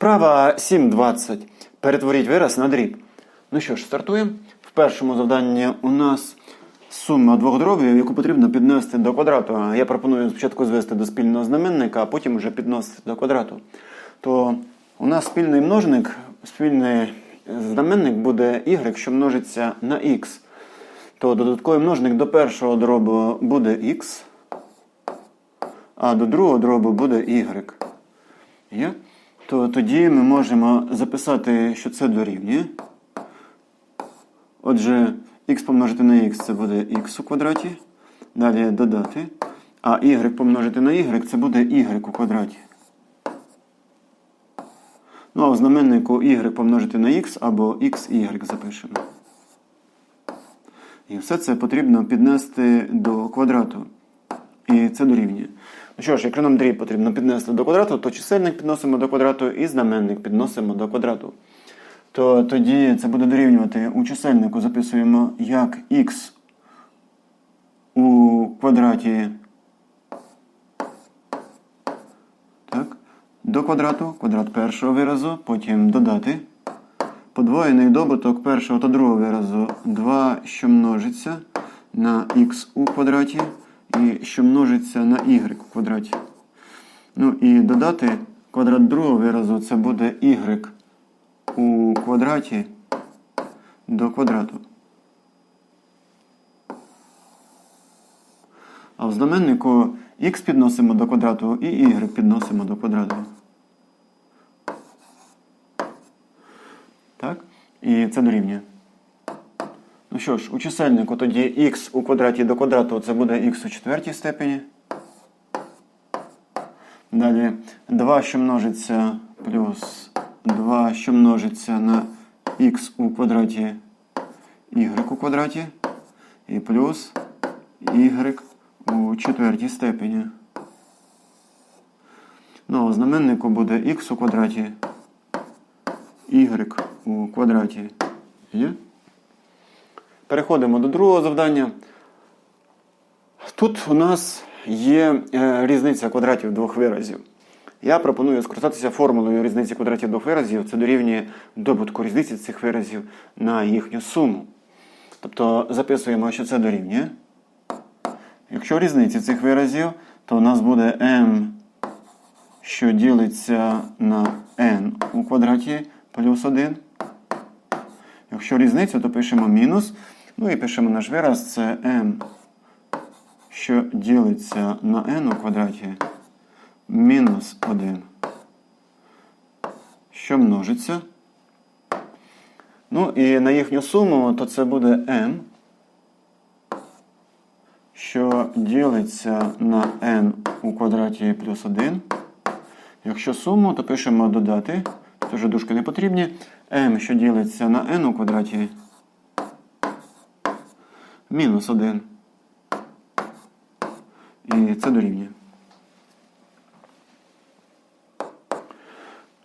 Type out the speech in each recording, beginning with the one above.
Вправа 7.20. Перетворіть вираз на дріб. Ну що ж, стартуємо. В першому завданні у нас сума двох дробів, яку потрібно піднести до квадрату. Я пропоную спочатку звести до спільного знаменника, а потім вже підносити до квадрату. То у нас спільний множник, спільний знаменник буде y, що множиться на x. То додатковий множник до першого дробу буде x, а до другого дробу буде y. Є? То тоді ми можемо записати, що це дорівнює. Отже, x помножити на x це буде x у квадраті. Далі додати. А y помножити на y це буде y у квадраті. Ну, а в знаменнику y помножити на x або xy запишемо. І все це потрібно піднести до квадрату. І це дорівнює. Ну що ж, якщо нам потрібно піднести до квадрату, то чисельник підносимо до квадрату і знаменник підносимо до квадрату. То тоді це буде дорівнювати у чисельнику записуємо як х у квадраті так, до квадрату, квадрат першого виразу, потім додати. Подвоєний добуток першого та другого виразу 2, що множиться на х у квадраті і що множиться на y у квадраті. Ну і додати квадрат другого виразу це буде y у квадраті до квадрату. А в знаменнику х підносимо до квадрату і y підносимо до квадрату. Так? І це дорівнює. Що ж, у чисельнику тоді х у квадраті до квадрату це буде х у четвертій степені. Далі 2, що множиться плюс 2, що множиться на х у квадраті y у квадраті. І плюс y у четвертій степені. Ну, а знаменнику буде х у квадраті y у квадраті. Є? Переходимо до другого завдання. Тут у нас є е, різниця квадратів двох виразів. Я пропоную скористатися формулою різниці квадратів двох виразів. Це дорівнює добутку різниці цих виразів на їхню суму. Тобто записуємо, що це дорівнює. Якщо різниці цих виразів, то у нас буде m, що ділиться на n у квадраті плюс 1. Якщо різницю, то пишемо мінус. Ну і пишемо наш вираз, це m, що ділиться на n у квадраті мінус 1. Що множиться. Ну і на їхню суму, то це буде m, що ділиться на n у квадраті плюс 1. Якщо суму, то пишемо додати. Тут вже дужки не потрібні. m, що ділиться на n у квадраті мінус 1. І це дорівнює.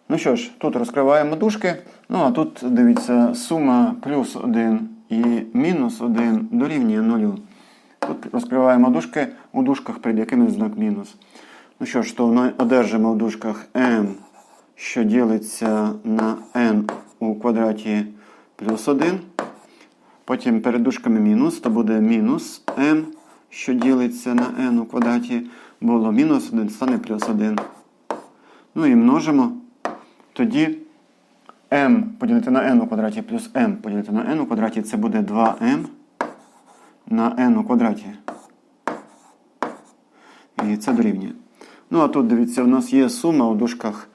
Ну що ж, тут розкриваємо дужки. Ну, а тут, дивіться, сума плюс 1 і мінус 1 дорівнює 0. Тут розкриваємо дужки, у дужках перед якими знак мінус. Ну що ж, то ми одержимо в дужках m, що ділиться на n у квадраті плюс 1. Потім перед дужками мінус, то буде мінус m, що ділиться на n у квадраті. Було мінус 1, стане плюс 1. Ну і множимо. Тоді m поділити на n у квадраті плюс m поділити на n у квадраті це буде 2m на n у квадраті. І це дорівнює. Ну, а тут, дивіться, у нас є сума у дужках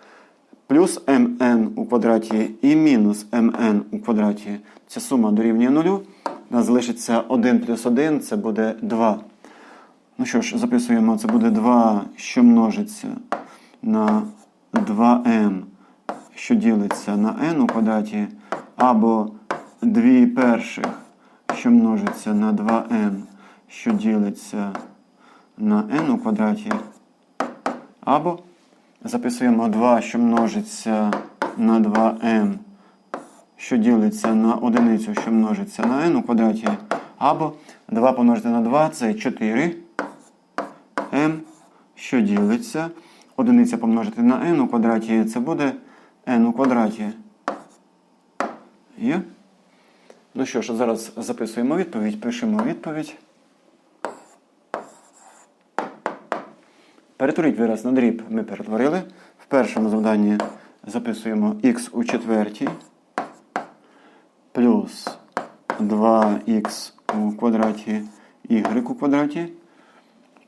плюс mn у квадраті і мінус mn у квадраті. Ця сума дорівнює 0. У нас залишиться 1 плюс 1, це буде 2. Ну що ж, записуємо, це буде 2, що множиться на 2m, що ділиться на n у квадраті, або 2 перших, що множиться на 2m, що ділиться на n у квадраті. Або записуємо 2, що множиться на 2m, що ділиться на одиницю, що множиться на n у квадраті. Або 2 помножити на 2 це 4 m, що ділиться. Одиниця помножити на n у квадраті, це буде n у квадраті. Є? Ну що ж, зараз записуємо відповідь, пишемо відповідь. Перетворіть вираз на дріб ми перетворили. В першому завданні записуємо х у четвертій плюс 2х у квадраті y у квадраті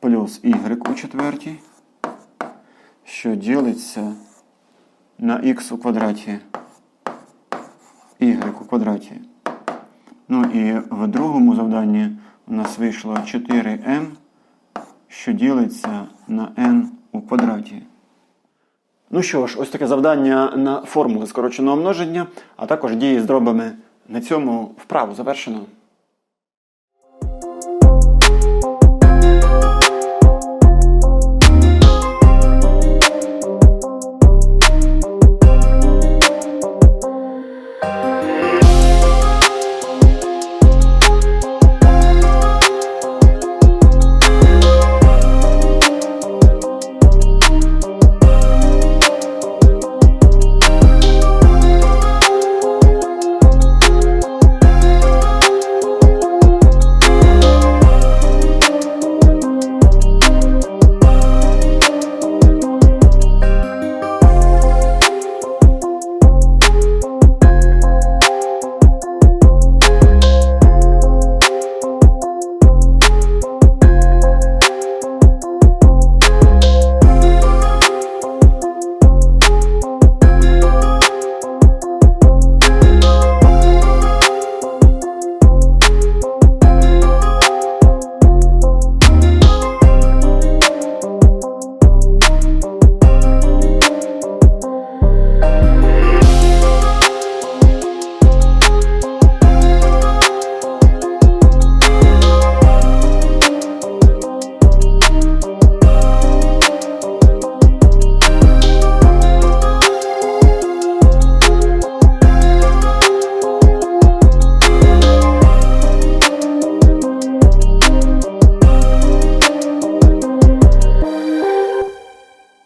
плюс y у четвертій, що ділиться на х у квадраті y у квадраті. Ну і в другому завданні у нас вийшло 4m, що ділиться на n у квадраті. Ну що ж, ось таке завдання на формули скороченого множення, а також дії з дробами. На цьому вправу завершено.